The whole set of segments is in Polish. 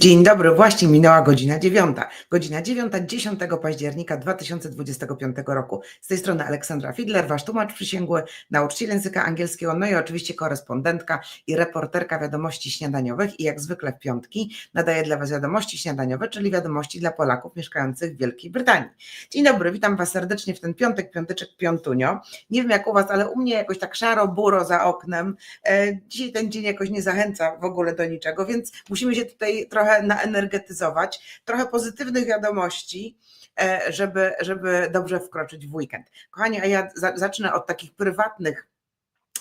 Dzień dobry, właśnie minęła godzina dziewiąta. Godzina dziewiąta, 10 października 2025 roku. Z tej strony Aleksandra Fidler, wasz tłumacz przysięgły, nauczyciel języka angielskiego, no i oczywiście korespondentka i reporterka wiadomości śniadaniowych i jak zwykle w piątki nadaję dla was wiadomości śniadaniowe, czyli wiadomości dla Polaków mieszkających w Wielkiej Brytanii. Dzień dobry, witam was serdecznie w ten piątek, piąteczek, piątunio. Nie wiem jak u was, ale u mnie jakoś tak szaro, buro za oknem. E, Dzisiaj ten dzień jakoś nie zachęca w ogóle do niczego, więc musimy się tutaj trochę naenergetyzować, trochę pozytywnych wiadomości, e, żeby, żeby dobrze wkroczyć w weekend. Kochani, a ja za, zacznę od takich prywatnych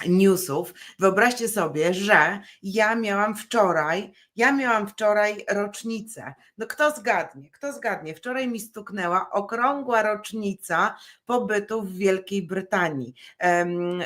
newsów. Wyobraźcie sobie, że ja miałam wczoraj, ja miałam wczoraj rocznicę. No kto zgadnie, kto zgadnie? Wczoraj mi stuknęła okrągła rocznica pobytu w Wielkiej Brytanii. Um,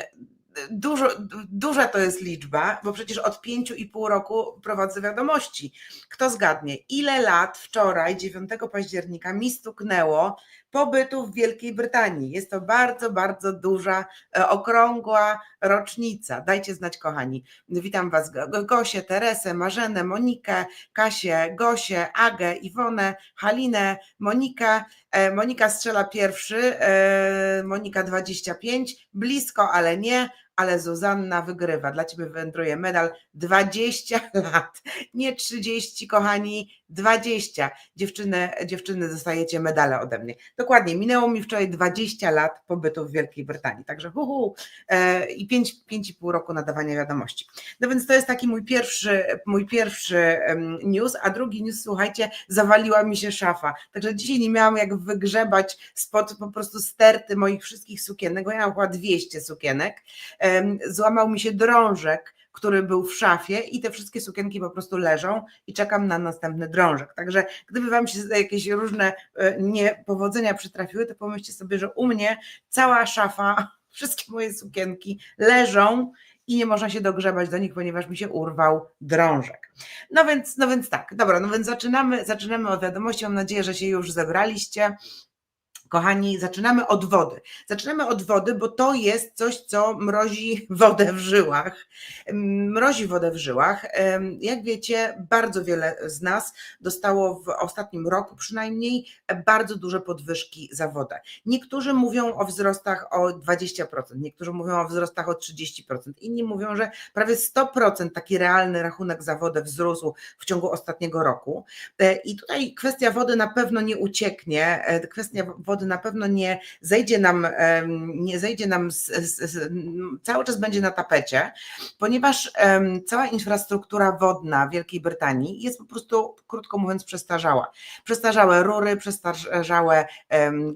dużo, duża to jest liczba, bo przecież od pięciu i pół roku prowadzę wiadomości. Kto zgadnie, ile lat wczoraj, 9 października, mi stuknęło pobytu w Wielkiej Brytanii? Jest to bardzo, bardzo duża, e, okrągła rocznica. Dajcie znać, kochani. Witam Was, Gosię, Teresę, Marzenę, Monikę, Kasię, Gosię, Agę, Iwonę, Halinę, Monikę. E, Monika strzela pierwszy, e, Monika 25, blisko, ale nie ale Zuzanna wygrywa. Dla Ciebie wędruje medal 20 lat, nie 30, kochani, 20. Dziewczyny, dziewczyny dostajecie medale ode mnie. Dokładnie, minęło mi wczoraj 20 lat pobytu w Wielkiej Brytanii, także hu, hu e, i 5,5 roku nadawania wiadomości. No więc to jest taki mój pierwszy, mój pierwszy news, a drugi news, słuchajcie, zawaliła mi się szafa, także dzisiaj nie miałam jak wygrzebać spod po prostu sterty moich wszystkich sukienek, bo ja mam chyba 200 sukienek, złamał mi się drążek, który był w szafie i te wszystkie sukienki po prostu leżą i czekam na następny drążek. Także gdyby Wam się jakieś różne e, niepowodzenia przytrafiły, to pomyślcie sobie, że u mnie cała szafa, wszystkie moje sukienki leżą i nie można się dogrzebać do nich, ponieważ mi się urwał drążek. No więc, no więc tak, dobra, no więc zaczynamy, zaczynamy od wiadomości. Mam nadzieję, że się już zebraliście. Kochani, zaczynamy od wody. Zaczynamy od wody, bo to jest coś, co mrozi wodę w żyłach. Mrozi wodę w żyłach. Jak wiecie, bardzo wiele z nas dostało w ostatnim roku przynajmniej bardzo duże podwyżki za wodę. Niektórzy mówią o wzrostach o 20%, niektórzy mówią o wzrostach o 30%, inni mówią, że prawie 100% taki realny rachunek za wodę wzrósł w ciągu ostatniego roku. E, I tutaj kwestia wody na pewno nie ucieknie. E, kwestia wody na pewno nie zejdzie nam, nie zejdzie nam, z, z, z, cały czas będzie na tapecie, ponieważ cała infrastruktura wodna Wielkiej Brytanii jest po prostu, krótko mówiąc, przestarzała. Przestarzałe rury, przestarzałe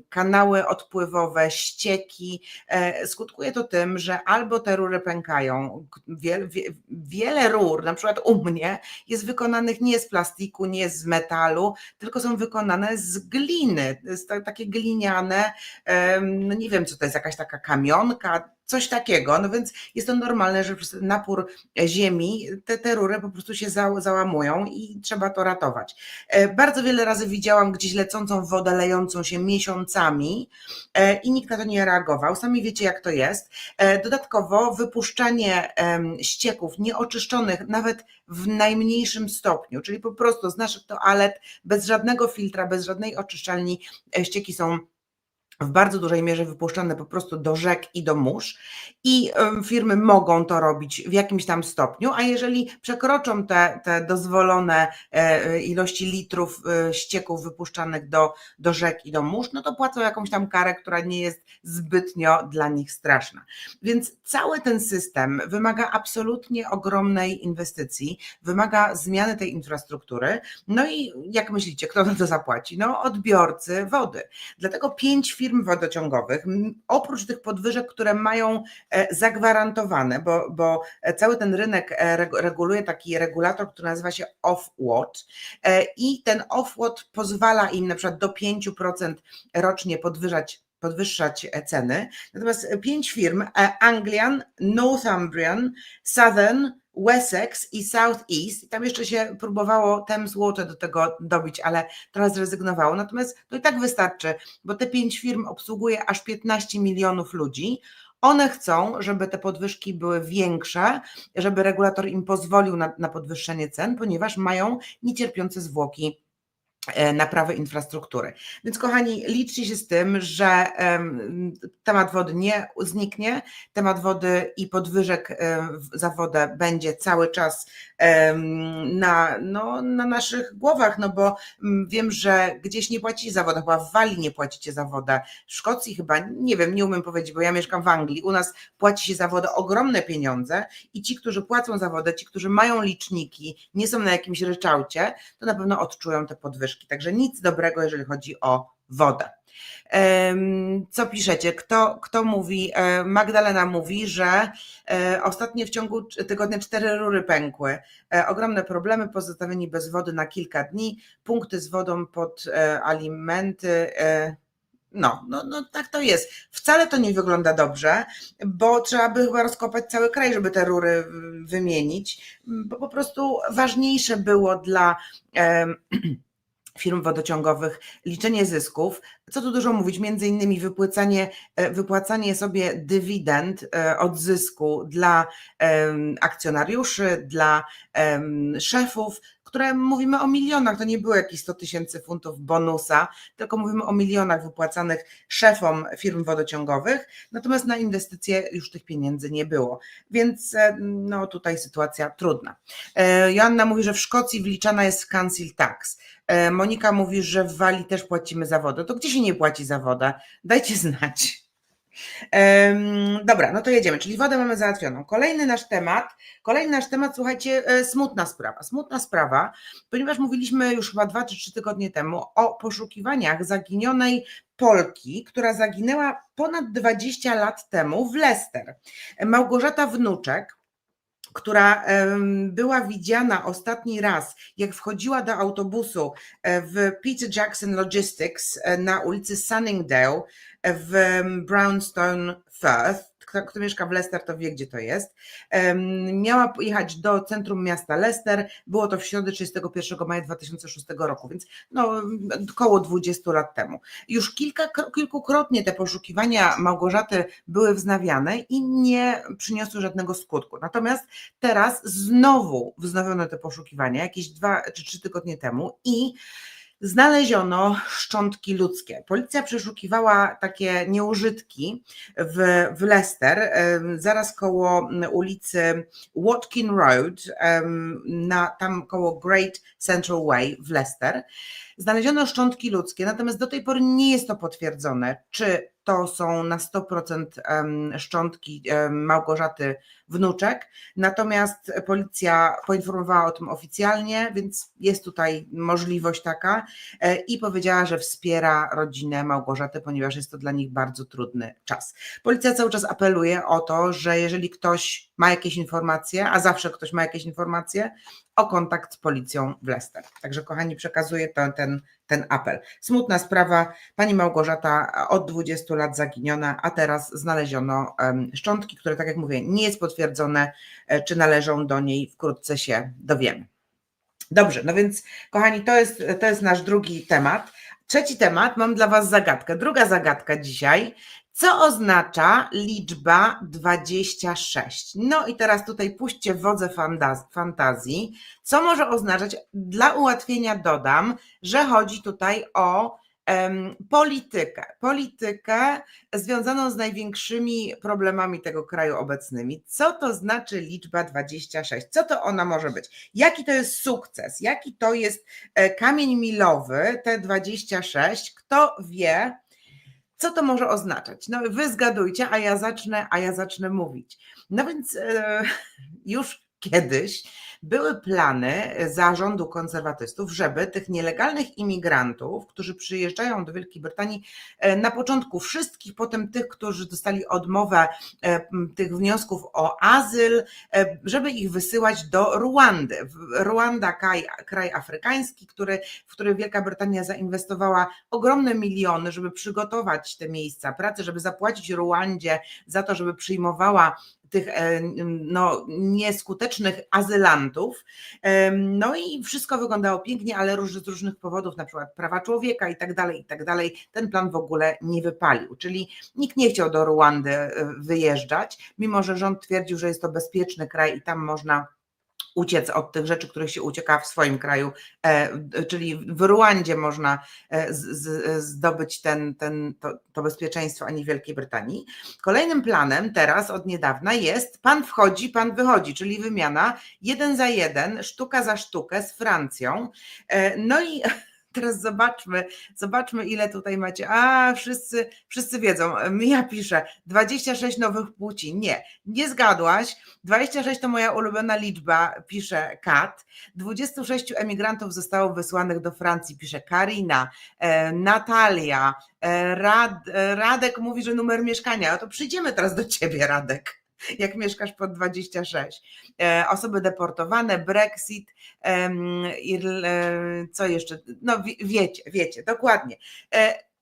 kanały odpływowe, ścieki. E, skutkuje to tym, że albo te rury pękają, wiele, wiele rur, na przykład u mnie, jest wykonanych nie z plastiku, nie z metalu, tylko są wykonane z gliny, z takie gliny gliniane, no nie wiem co to jest, jakaś taka kamionka, coś takiego, no więc jest to normalne, że przez napór ziemi te, te rury po prostu się za, załamują i trzeba to ratować. E, bardzo wiele razy widziałam gdzieś lecącą wodę, lejącą się miesiącami e, i nikt na to nie reagował. Sami wiecie jak to jest. E, dodatkowo wypuszczanie ścieków nieoczyszczonych nawet w najmniejszym stopniu, czyli po prostu z naszych toalet bez żadnego filtra, bez żadnej oczyszczalni ścieki są w bardzo dużej mierze wypuszczane po prostu do rzek i do mórz i firmy mogą to robić w jakimś tam stopniu, a jeżeli przekroczą te, te dozwolone e, ilości litrów e, ścieków wypuszczanych do, do rzek i do mórz, no to płacą jakąś tam karę, która nie jest zbytnio dla nich straszna. Więc cały ten system wymaga absolutnie ogromnej inwestycji, wymaga zmiany tej infrastruktury, no i jak myślicie, kto na to zapłaci? No odbiorcy wody. Dlatego pięć firm firm wodociągowych, oprócz tych podwyżek, które mają e, zagwarantowane, bo, bo cały ten rynek e, reguluje taki regulator, który nazywa się off-watt e, i ten off-watt pozwala im na przykład do 5% rocznie podwyżać podwyższać ceny. Natomiast pięć firm, Anglian, Northumbrian, Southern, Wessex i South East. Tam jeszcze się próbowało Thames Water do tego dobić, ale trochę zrezygnowało. Natomiast to i tak wystarczy, bo te pięć firm obsługuje aż 15 milionów ludzi. One chcą, żeby te podwyżki były większe, żeby regulator im pozwolił na, na podwyższenie cen, ponieważ mają niecierpiące zwłoki naprawy infrastruktury. Więc kochani, liczcie się z tym, że em, temat wody nie zniknie, temat wody i podwyżek w- za wodę będzie cały czas na, no, na naszych głowach, no bo wiem, że gdzieś nie płacicie za wodę, chyba w Walii nie płacicie za wodę, w Szkocji chyba, nie wiem, nie umiem powiedzieć, bo ja mieszkam w Anglii, u nas płaci się za wodę ogromne pieniądze i ci, którzy płacą za wodę, ci, którzy mają liczniki, nie są na jakimś ryczałcie, to na pewno odczują te podwyżki. Także nic dobrego, jeżeli chodzi o wodę. Co piszecie? Kto, kto mówi? E, Magdalena mówi, że e, ostatnio w ciągu tygodnia cztery rury pękły. E, Ogromne problemy, pozostawieni bez wody na kilka dni, punkty z wodą pod alimenty. No, no, no tak to jest. Wcale to nie wygląda dobrze, bo trzeba by chyba rozkopać cały kraj, żeby te rury wymienić, bo po prostu ważniejsze było dla firm wodociągowych liczenie zysków. Co tu dużo mówić, między innymi wypłacanie, e, wypłacanie sobie dywidend e, od zysku dla akcjonariuszy, dla szefów, które mówimy o milionach, to nie było jakieś 100 tysięcy funtów bonusa, tylko mówimy o milionach wypłacanych szefom firm wodociągowych, natomiast na inwestycje już tych pieniędzy nie było, więc e, no tutaj sytuacja trudna. E, Joanna mówi, że w Szkocji wliczana jest council tax. E, Monika mówi, że w Walii też płacimy za wodę. To gdzie się nie płaci za wodę? Dajcie znać. Dobra, no to jedziemy, czyli wodę mamy załatwioną. Kolejny nasz temat, kolejny nasz temat, słuchajcie, e, smutna sprawa. Smutna sprawa, ponieważ mówiliśmy już chyba dwa czy trzy tygodnie temu o poszukiwaniach zaginionej Polki, która zaginęła ponad 20 lat temu w Leicester. Małgorzata Wnuczek, która była widziana ostatni raz, jak wchodziła do autobusu e, w Peter Jackson Logistics e, na ulicy Sunningdale e, w Brownstone Firth. Kto, kto mieszka w Leicester, to wie, gdzie to jest. Miała pojechać do centrum miasta Leicester. Było to w środę 31 maja 2006 roku, więc no, około 20 lat temu. Już kilka, kilkukrotnie te poszukiwania Małgorzaty były wznawiane i nie przyniosły żadnego skutku. Natomiast teraz znowu wznowiono te poszukiwania, jakieś dwa czy trzy tygodnie temu i znaleziono szczątki ludzkie. Policja przeszukiwała takie nieużytki w, w Leicester, zaraz koło ulicy Watkin Road, na, tam koło Great Central Way w Leicester. Znaleziono szczątki ludzkie, natomiast do tej pory nie jest to potwierdzone, czy to są na 100% em, szczątki Małgorzaty Wnuczek. Natomiast policja poinformowała o tym oficjalnie, więc jest tutaj możliwość taka e, i powiedziała, że wspiera rodzinę Małgorzaty, ponieważ jest to dla nich bardzo trudny czas. Policja cały czas apeluje o to, że jeżeli ktoś ma jakieś informacje, a zawsze ktoś ma jakieś informacje, o kontakt z policją w Leicester. Także kochani, przekazuję ten, ten, ten apel. Smutna sprawa, pani Małgorzata od 20 lat zaginiona, a teraz znaleziono szczątki, które tak jak mówię, nie jest potwierdzone, e, czy należą do niej, wkrótce się dowiemy. Dobrze, no więc kochani, to jest, to jest nasz drugi temat. Trzeci temat, mam dla Was zagadkę. Druga zagadka dzisiaj. Co oznacza liczba 26? No i teraz tutaj puśćcie wodze fantaz- fantazji. Co może oznaczać? Dla ułatwienia dodam, że chodzi tutaj o em, politykę. Politykę związaną z największymi problemami tego kraju obecnymi. Co to znaczy liczba 26? Co to ona może być? Jaki to jest sukces? Jaki to jest e, kamień milowy, te 26? Kto wie? Co to może oznaczać? No wy zgadujcie, a ja zacznę, a ja zacznę mówić. No więc e, już kiedyś były plany zarządu konserwatystów, żeby tych nielegalnych imigrantów, którzy przyjeżdżają do Wielkiej Brytanii, e, na początku wszystkich, potem tych, którzy dostali odmowę e, tych wniosków o azyl, e, żeby ich wysyłać do Ruandy. Ruanda, kraj, kraj afrykański, który, w który Wielka Brytania zainwestowała ogromne miliony, żeby przygotować te miejsca pracy, żeby zapłacić Ruandzie za to, żeby przyjmowała tych e, no, nieskutecznych azylantów. No i wszystko wyglądało pięknie, ale z różnych powodów, na przykład prawa człowieka i tak dalej, i tak dalej, ten plan w ogóle nie wypalił. Czyli nikt nie chciał do Ruandy e, wyjeżdżać, mimo że rząd twierdził, że jest to bezpieczny kraj i tam można uciec od tych rzeczy, których się ucieka w swoim kraju, e, czyli w Ruandzie można e, zdobyć ten, ten, to, to bezpieczeństwo, a nie w Wielkiej Brytanii. Kolejnym planem teraz od niedawna jest pan wchodzi, pan wychodzi, czyli wymiana jeden za jeden, sztuka za sztukę z Francją. E, No i teraz zobaczmy, zobaczmy ile tutaj macie. A, wszyscy, wszyscy wiedzą. Ja piszę 26 nowych płci. Nie, nie zgadłaś. 26 to moja ulubiona liczba, pisze Kat. 26 emigrantów zostało wysłanych do Francji, pisze Karina, e, Natalia, e, Rad, e, Radek mówi, że numer mieszkania. No to przyjdziemy teraz do ciebie, Radek. Jak mieszkasz pod 26. E, osoby deportowane, Brexit, e, co jeszcze? No wie- wiecie, wiecie, dokładnie.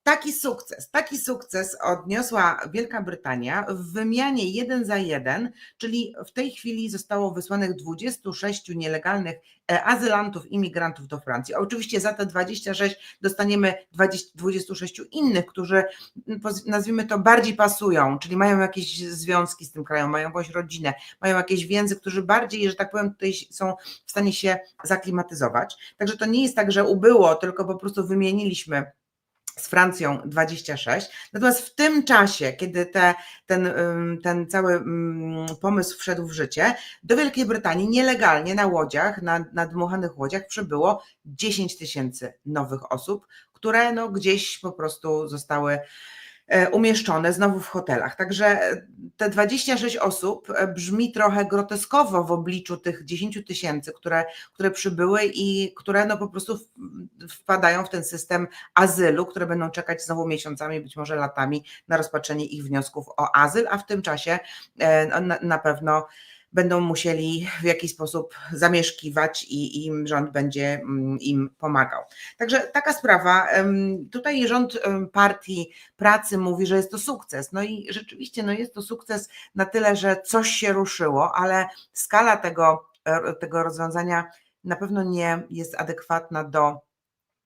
Taki sukces, taki sukces odniosła Wielka Brytania w wymianie jeden za jeden, czyli w tej chwili zostało wysłanych 26 nielegalnych e, azylantów, imigrantów do Francji. Oczywiście za te 26 dostaniemy 20, 26 innych, którzy m, poz- nazwijmy to bardziej pasują, czyli mają jakieś związki z tym krajem, mają jakąś rodzinę, mają jakieś więzy, którzy bardziej, że tak powiem, tutaj są w stanie się zaklimatyzować. Także to nie jest tak, że ubyło, tylko po prostu wymieniliśmy z Francją 26. Natomiast w tym czasie, kiedy te, ten, ten cały pomysł wszedł w życie, do Wielkiej Brytanii nielegalnie na łodziach, na, na dmuchanych łodziach przybyło 10 tysięcy nowych osób, które no gdzieś po prostu zostały umieszczone znowu w hotelach. Także e, te 26 osób e, brzmi trochę groteskowo w obliczu tych 10 tysięcy, które, które przybyły i które no po prostu wpadają w ten system azylu, które będą czekać znowu miesiącami, być może latami na rozpatrzenie ich wniosków o azyl, a w tym czasie e, no, na pewno będą musieli w jakiś sposób zamieszkiwać i im rząd będzie mm, im pomagał. Także taka sprawa. Tutaj rząd partii pracy mówi, że jest to sukces. No i rzeczywiście no jest to sukces na tyle, że coś się ruszyło, ale skala tego, e, tego rozwiązania na pewno nie jest adekwatna do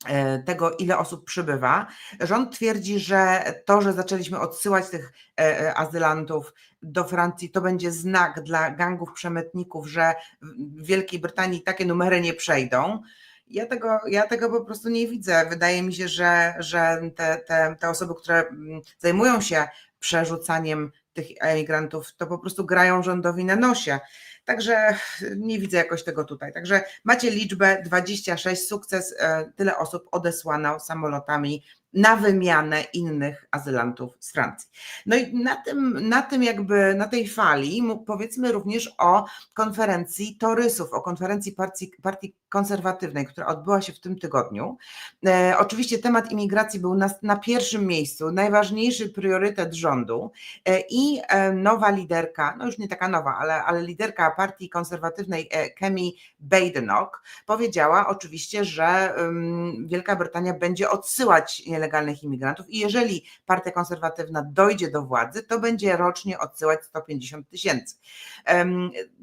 e, tego, ile osób przybywa. Rząd twierdzi, że to, że zaczęliśmy odsyłać tych e, azylantów do Francji, to będzie znak dla gangów przemytników, że w Wielkiej Brytanii takie numery nie przejdą. Ja tego, ja tego po prostu nie widzę. Wydaje mi się, że, że te, te, te osoby, które mm, zajmują się przerzucaniem tych emigrantów, to po prostu grają rządowi na nosie. Także nie widzę jakoś tego tutaj. Także macie liczbę 26, sukces, e, tyle osób odesłano samolotami na wymianę innych azylantów z Francji. No i na tym, na tym jakby, na tej fali powiedzmy również o konferencji torysów, o konferencji partii, partii konserwatywnej, która odbyła się w tym tygodniu. E, oczywiście temat imigracji był na, na pierwszym miejscu, najważniejszy priorytet rządu e, i e, nowa liderka, no już nie taka nowa, ale, ale liderka partii konserwatywnej e, Kemi Badenoch powiedziała oczywiście, że ym, Wielka Brytania będzie odsyłać nielegalnych imigrantów i jeżeli partia konserwatywna dojdzie do władzy, to będzie rocznie odsyłać 150 tysięcy.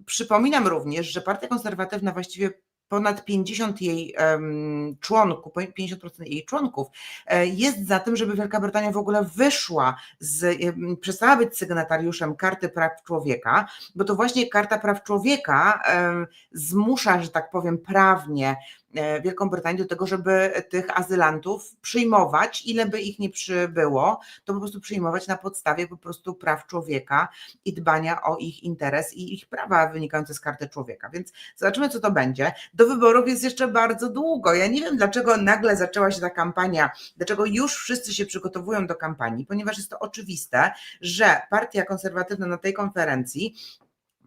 Przypominam również, że partia konserwatywna właściwie ponad 50 jej członków, 50% jej członków jest za tym, żeby Wielka Brytania w ogóle wyszła z, przestała być sygnatariuszem karty praw człowieka, bo to właśnie karta praw człowieka zmusza, że tak powiem, prawnie Wielką Brytanię do tego, żeby tych azylantów przyjmować, ile by ich nie przybyło, to po prostu przyjmować na podstawie po prostu praw człowieka i dbania o ich interes i ich prawa wynikające z karty człowieka. Więc zobaczymy, co to będzie. Do wyborów jest jeszcze bardzo długo. Ja nie wiem, dlaczego nagle zaczęła się ta kampania, dlaczego już wszyscy się przygotowują do kampanii, ponieważ jest to oczywiste, że partia konserwatywna na tej konferencji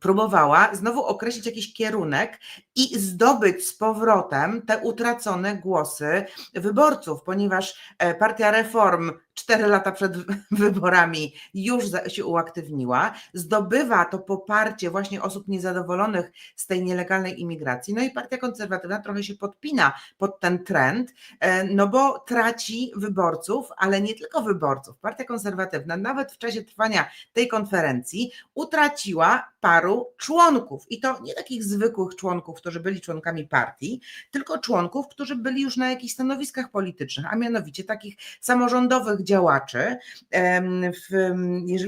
próbowała znowu określić jakiś kierunek i zdobyć z powrotem te utracone głosy wyborców, ponieważ e, partia reform cztery lata przed wyborami już się uaktywniła, zdobywa to poparcie właśnie osób niezadowolonych z tej nielegalnej imigracji. No i Partia Konserwatywna trochę się podpina pod ten trend, e, no bo traci wyborców, ale nie tylko wyborców. Partia Konserwatywna nawet w czasie trwania tej konferencji utraciła paru członków i to nie takich zwykłych członków, którzy byli członkami partii, tylko członków, którzy byli już na jakichś stanowiskach politycznych, a mianowicie takich samorządowych działaczy,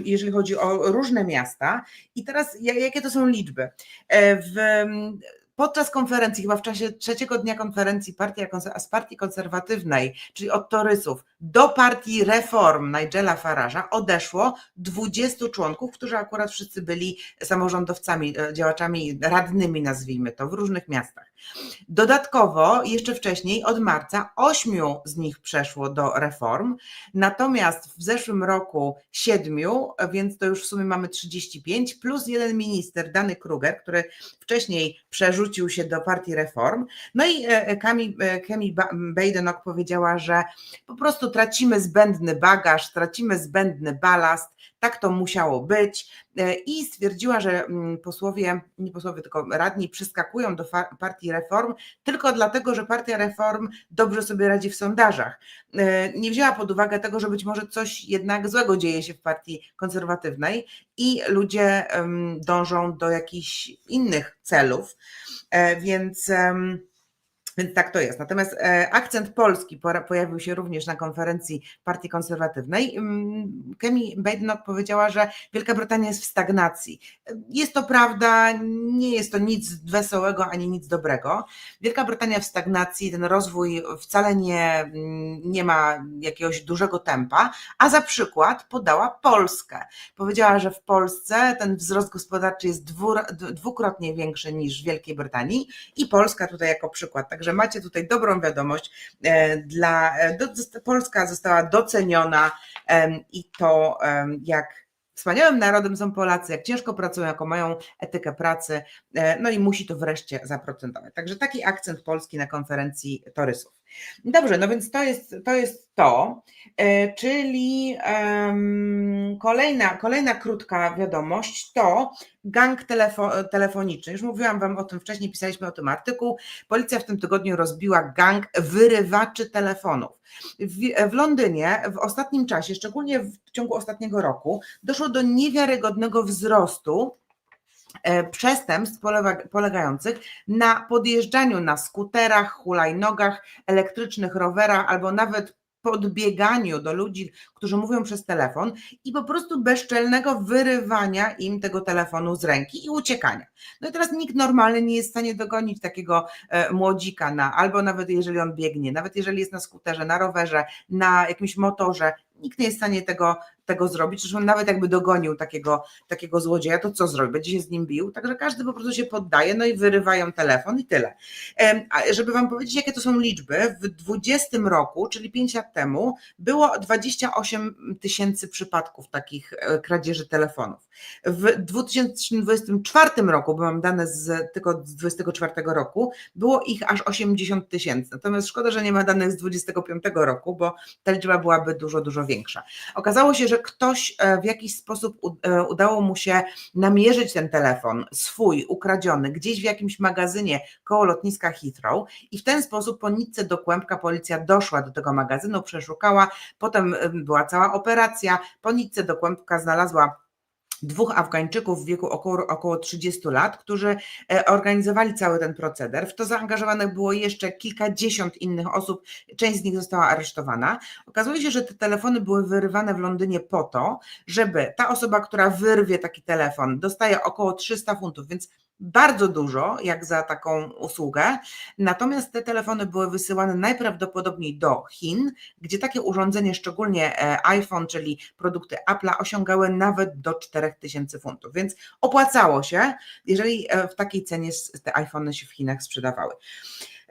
jeżeli chodzi o różne miasta. I teraz jakie to są liczby? E, w, podczas konferencji, chyba w czasie trzeciego dnia konferencji partii, z partii konserwatywnej, czyli od Torysów, do partii Reform Nigela Farage'a odeszło 20 członków, którzy akurat wszyscy byli samorządowcami, e, działaczami radnymi, nazwijmy to, w różnych miastach. Dodatkowo, jeszcze wcześniej, od marca, ośmiu z nich przeszło do reform, natomiast w zeszłym roku siedmiu, więc to już w sumie mamy 35, plus jeden minister, Dany Kruger, który wcześniej przerzucił się do partii reform. No i e, Kemi, e, Kemi Badenoch powiedziała, że po prostu tracimy zbędny bagaż, tracimy zbędny balast, tak to musiało być. E, i stwierdziła, że mm, posłowie, nie posłowie, tylko radni przyskakują do partii reform tylko dlatego, że partia reform dobrze sobie radzi w sondażach. E, nie wzięła pod uwagę tego, że być może coś jednak złego dzieje się w partii konserwatywnej i ludzie dążą do jakichś innych celów, e, więc więc tak to jest. Natomiast e, akcent polski pojawił się również na konferencji Partii Konserwatywnej. Mm, Kemi Badenoch powiedziała, że Wielka Brytania jest w stagnacji. Jest to prawda, nie jest to nic wesołego ani nic dobrego. Wielka Brytania w stagnacji, ten rozwój wcale nie, mm, nie ma jakiegoś dużego tempa, a za przykład podała Polskę. Powiedziała, że w Polsce ten wzrost gospodarczy jest dwukrotnie większy niż w Wielkiej Brytanii i Polska tutaj jako przykład. Także Także macie tutaj dobrą wiadomość. E, dla, e, Polska została doceniona i to jak wspaniałym narodem są Polacy, jak ciężko pracują, jaką mają etykę pracy, e, no i musi to wreszcie zaprocentować. Także taki akcent polski na konferencji torysów. Dobrze, no więc to jest to, jest to e, czyli kolejna, kolejna krótka wiadomość to gang telefo telefoniczny. Już mówiłam Wam o tym wcześniej, pisaliśmy o tym artykuł. Policja w tym tygodniu rozbiła gang wyrywaczy telefonów. W, w Londynie w ostatnim czasie, szczególnie w ciągu ostatniego roku, doszło do niewiarygodnego wzrostu przestępstw polegających na podjeżdżaniu na skuterach, hulajnogach, elektrycznych rowerach albo nawet podbieganiu do ludzi, którzy mówią przez telefon i po prostu bezczelnego wyrywania im tego telefonu z ręki i uciekania. No i teraz nikt normalny nie jest w stanie dogonić takiego e, młodzika na, albo nawet jeżeli on biegnie, nawet jeżeli jest na skuterze, na rowerze, na jakimś motorze, nikt nie jest w stanie tego tego zrobić, zresztą nawet jakby dogonił takiego, takiego złodzieja, to co zrobi? Będzie się z nim bił, także każdy po prostu się poddaje, no i wyrywają telefon i tyle. A żeby Wam powiedzieć, jakie to są liczby, w 20 roku, czyli 5 lat temu, było 28 tysięcy przypadków takich e, kradzieży telefonów. W 2024 roku, bo mam dane z, tylko z 24 roku, było ich aż 80 tysięcy. Natomiast szkoda, że nie ma danych z 25 roku, bo ta liczba byłaby dużo, dużo większa. Okazało się, że ktoś e, w jakiś sposób e, udało mu się namierzyć ten telefon swój, ukradziony, gdzieś w jakimś magazynie koło lotniska Heathrow i w ten sposób po nitce do kłębka policja doszła do tego magazynu, przeszukała, potem była cała operacja, po nitce do kłębka znalazła dwóch Afgańczyków w wieku około, około 30 lat, którzy e, organizowali cały ten proceder. W to zaangażowanych było jeszcze kilkadziesiąt innych osób, część z nich została aresztowana. Okazuje się, że te telefony były wyrywane w Londynie po to, żeby ta osoba, która wyrwie taki telefon, dostaje około 300 funtów, więc bardzo dużo, jak za taką usługę. Natomiast te telefony były wysyłane najprawdopodobniej do Chin, gdzie takie urządzenie, szczególnie e, iPhone, czyli produkty Apple'a, osiągały nawet do 4000 funtów. Więc opłacało się, jeżeli e, w takiej cenie te iPhony się w Chinach sprzedawały.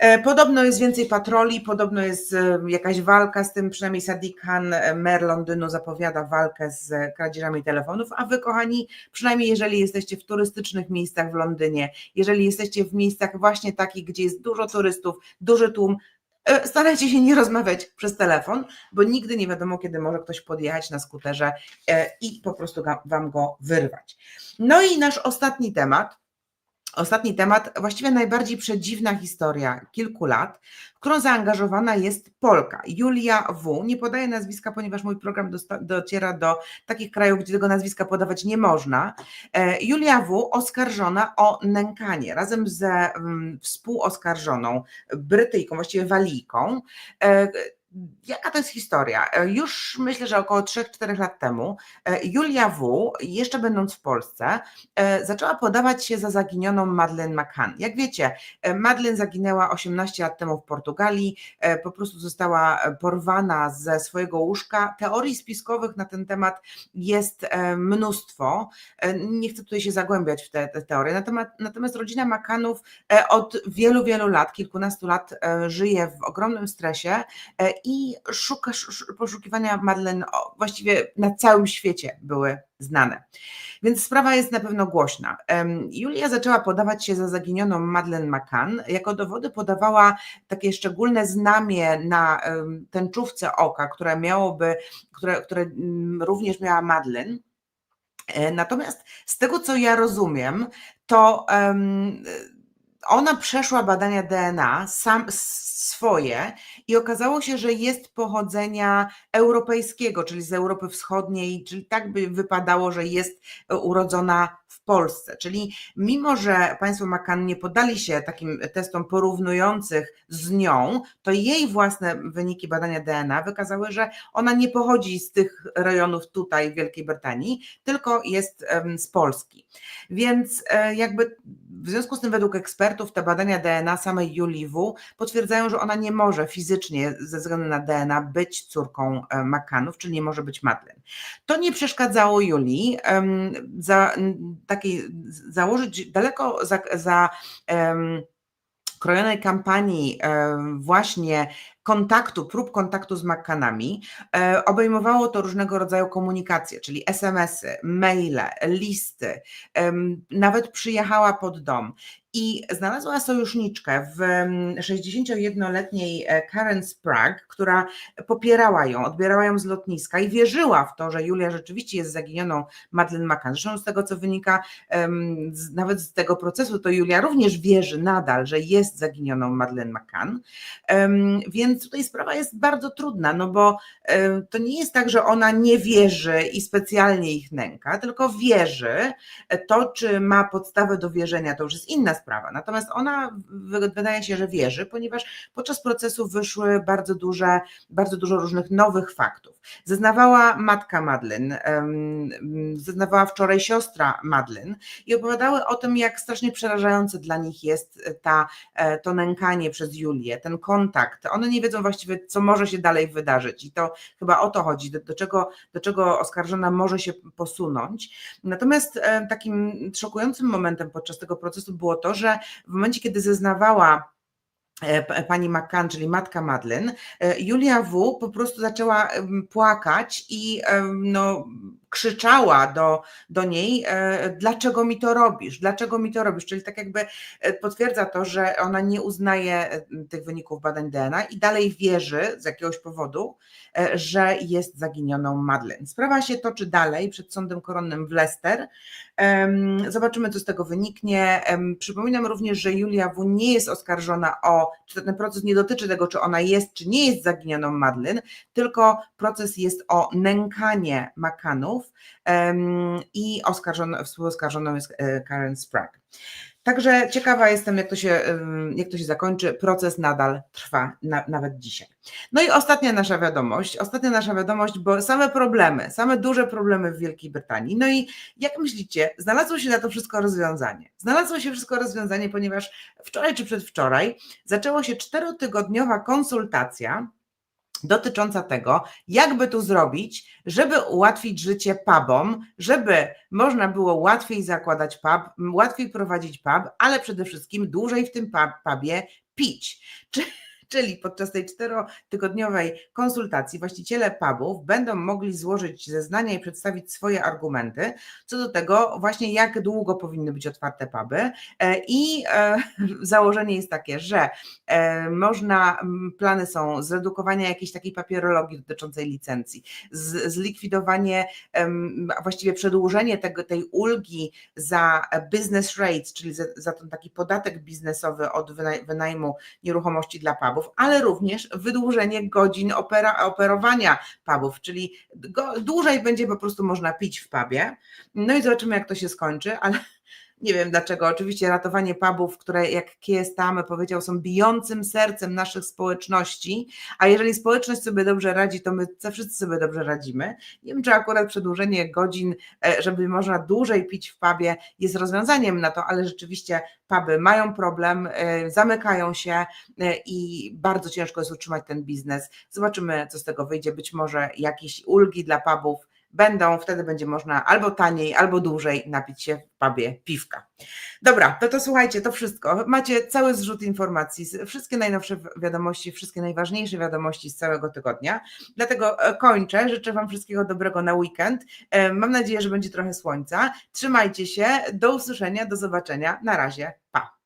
E, podobno jest więcej patroli, podobno jest e, jakaś walka z tym, przynajmniej Sadiq Khan, e, mer Londynu, zapowiada walkę z kradzieżami telefonów, a wy, kochani, przynajmniej jeżeli jesteście w turystycznych miejscach w Londynie, jeżeli jesteście w miejscach właśnie takich, gdzie jest dużo turystów, duży tłum, starajcie się nie rozmawiać przez telefon, bo nigdy nie wiadomo, kiedy może ktoś podjechać na skuterze i po prostu wam go wyrwać. No i nasz ostatni temat. Ostatni temat, właściwie najbardziej przedziwna historia kilku lat, w którą zaangażowana jest Polka, Julia W. Nie podaję nazwiska, ponieważ mój program dociera do takich krajów, gdzie tego nazwiska podawać nie można. E, Julia W. oskarżona o nękanie razem ze mm, współoskarżoną Brytyjką, właściwie Walijką. Jaka to jest historia? E, Już myślę, że około 3-4 lat temu e, Julia W., jeszcze będąc w Polsce, e, zaczęła podawać się za zaginioną Madeleine McCann. Jak wiecie, Madeleine zaginęła 18 lat temu w Portugalii, po prostu została porwana ze swojego łóżka. Teorii spiskowych na ten temat jest mnóstwo. Nie chcę tutaj się zagłębiać w te, te teorie. Natomiast, natomiast rodzina McCannów od wielu, wielu lat, kilkunastu lat żyje w ogromnym stresie i szuka, sz- poszukiwania Madeleine o, właściwie na całym świecie były znane. Więc sprawa jest na pewno głośna. Julia zaczęła podawać się za zaginioną Madeleine McCann. Jako dowody podawała takie szczególne znamie na tęczówce oka, które miałoby, które, które mm, również miała Madeleine. E, Natomiast z tego, co ja rozumiem, to em, ona przeszła badania DNA sam, swoje i okazało się, że jest pochodzenia europejskiego, czyli z Europy Wschodniej, czyli tak by wypadało, że jest e, urodzona w Polsce. Czyli mimo, że państwo McCann nie podali się takim testom porównujących z nią, to jej własne wyniki badania DNA wykazały, że ona nie pochodzi z tych rejonów tutaj w Wielkiej Brytanii, tylko jest z Polski. Więc e, jakby w związku z tym według ekspertów te badania DNA samej Julii W potwierdzają, że ona nie może fizycznie ze względu na DNA być córką e, McCannów, czyli nie może być Madeleine. To nie przeszkadzało Julii za, takiej, założyć daleko za, za em, krojonej kampanii em, właśnie kontaktu, prób kontaktu z McCannami, e, obejmowało to różnego rodzaju komunikacje, czyli SMS-y, maile, listy, nawet przyjechała pod dom i znalazła sojuszniczkę w em, 61-letniej e, Karen Sprague, która popierała ją, odbierała ją z lotniska i wierzyła w to, że Julia rzeczywiście jest zaginioną Madeleine McCann. Zresztą z tego, co wynika nawet z tego procesu, to Julia również wierzy nadal, że jest zaginioną Madeleine McCann. Em, Więc tutaj sprawa jest bardzo trudna, no bo em, to nie jest tak, że ona nie wierzy i specjalnie ich nęka, tylko wierzy. To, czy ma podstawę do wierzenia, to już jest inna sprawa. Natomiast ona wy- wydaje się, że wierzy, ponieważ podczas procesu wyszły bardzo duże, bardzo dużo różnych nowych faktów. Zeznawała matka Madeleine, em, zeznawała wczoraj siostra Madeleine i opowiadały o tym, jak strasznie przerażające dla nich jest ta, e, to nękanie przez Julię, ten kontakt. One nie wiedzą właściwie, co może się dalej wydarzyć i to chyba o to chodzi, do, do, czego, do czego oskarżona może się posunąć. Natomiast e, takim szokującym momentem podczas tego procesu było to, że w momencie, kiedy zeznawała e, pani McCann, czyli matka Madeleine, e, Julia W. po prostu zaczęła płakać i no, krzyczała do, do niej, e, dlaczego mi to robisz, dlaczego mi to robisz, czyli tak jakby e, potwierdza to, że ona nie uznaje e, tych wyników badań DNA i dalej wierzy z jakiegoś powodu, e, że jest zaginioną Madeleine. Sprawa się toczy dalej przed sądem koronnym w Leicester. Zobaczymy, co z tego wyniknie. Przypominam również, że Julia W. nie jest oskarżona o, czy ten proces nie dotyczy tego, czy ona jest, czy nie jest zaginioną Madeleine, tylko proces jest o nękanie McCannów em, i oskarżono, współoskarżoną jest e, Karen Sprague. Także ciekawa jestem, jak to się, jak to się zakończy. Proces nadal trwa, na, nawet dzisiaj. No i ostatnia nasza wiadomość, ostatnia nasza wiadomość, bo same problemy, same duże problemy w Wielkiej Brytanii. No i jak myślicie, znalazło się na to wszystko rozwiązanie? Znalazło się wszystko rozwiązanie, ponieważ wczoraj czy przedwczoraj zaczęła się czterotygodniowa konsultacja dotycząca tego, jakby tu zrobić, żeby ułatwić życie pubom, żeby można było łatwiej zakładać pub, łatwiej prowadzić pub, ale przede wszystkim dłużej w tym pub, pubie pić. Czy, Czyli podczas tej czterotygodniowej konsultacji właściciele pubów będą mogli złożyć zeznania i przedstawić swoje argumenty co do tego właśnie jak długo powinny być otwarte puby. E, i e, założenie jest takie, że e, można, plany są zredukowania jakiejś takiej papierologii dotyczącej licencji, zlikwidowanie, właściwie przedłużenie tego, tej ulgi za business rates, czyli za, za ten taki podatek biznesowy od wynaj- wynajmu nieruchomości dla pubów, ale również wydłużenie godzin opera, operowania pubów, czyli go, dłużej będzie po prostu można pić w pubie. No i zobaczymy, jak to się skończy, ale nie wiem dlaczego. Oczywiście ratowanie pubów, które jak Kies powiedział, są bijącym sercem naszych społeczności, a jeżeli społeczność sobie dobrze radzi, to my wszyscy sobie dobrze radzimy. Nie wiem, czy akurat przedłużenie godzin, e, żeby można dłużej pić w pubie jest rozwiązaniem na to, ale rzeczywiście puby mają problem, e, zamykają się e, i bardzo ciężko jest utrzymać ten biznes. Zobaczymy, co z tego wyjdzie. Być może jakieś ulgi dla pubów będą, wtedy będzie można albo taniej, albo dłużej napić się w pubie piwka. Dobra, to to słuchajcie, to wszystko. Macie cały zrzut informacji, wszystkie najnowsze wi- wiadomości, wszystkie najważniejsze wiadomości z całego tygodnia. Dlatego e, kończę. Życzę Wam wszystkiego dobrego na weekend. E, Mam nadzieję, że będzie trochę słońca. Trzymajcie się. Do usłyszenia, do zobaczenia. Na razie. Pa.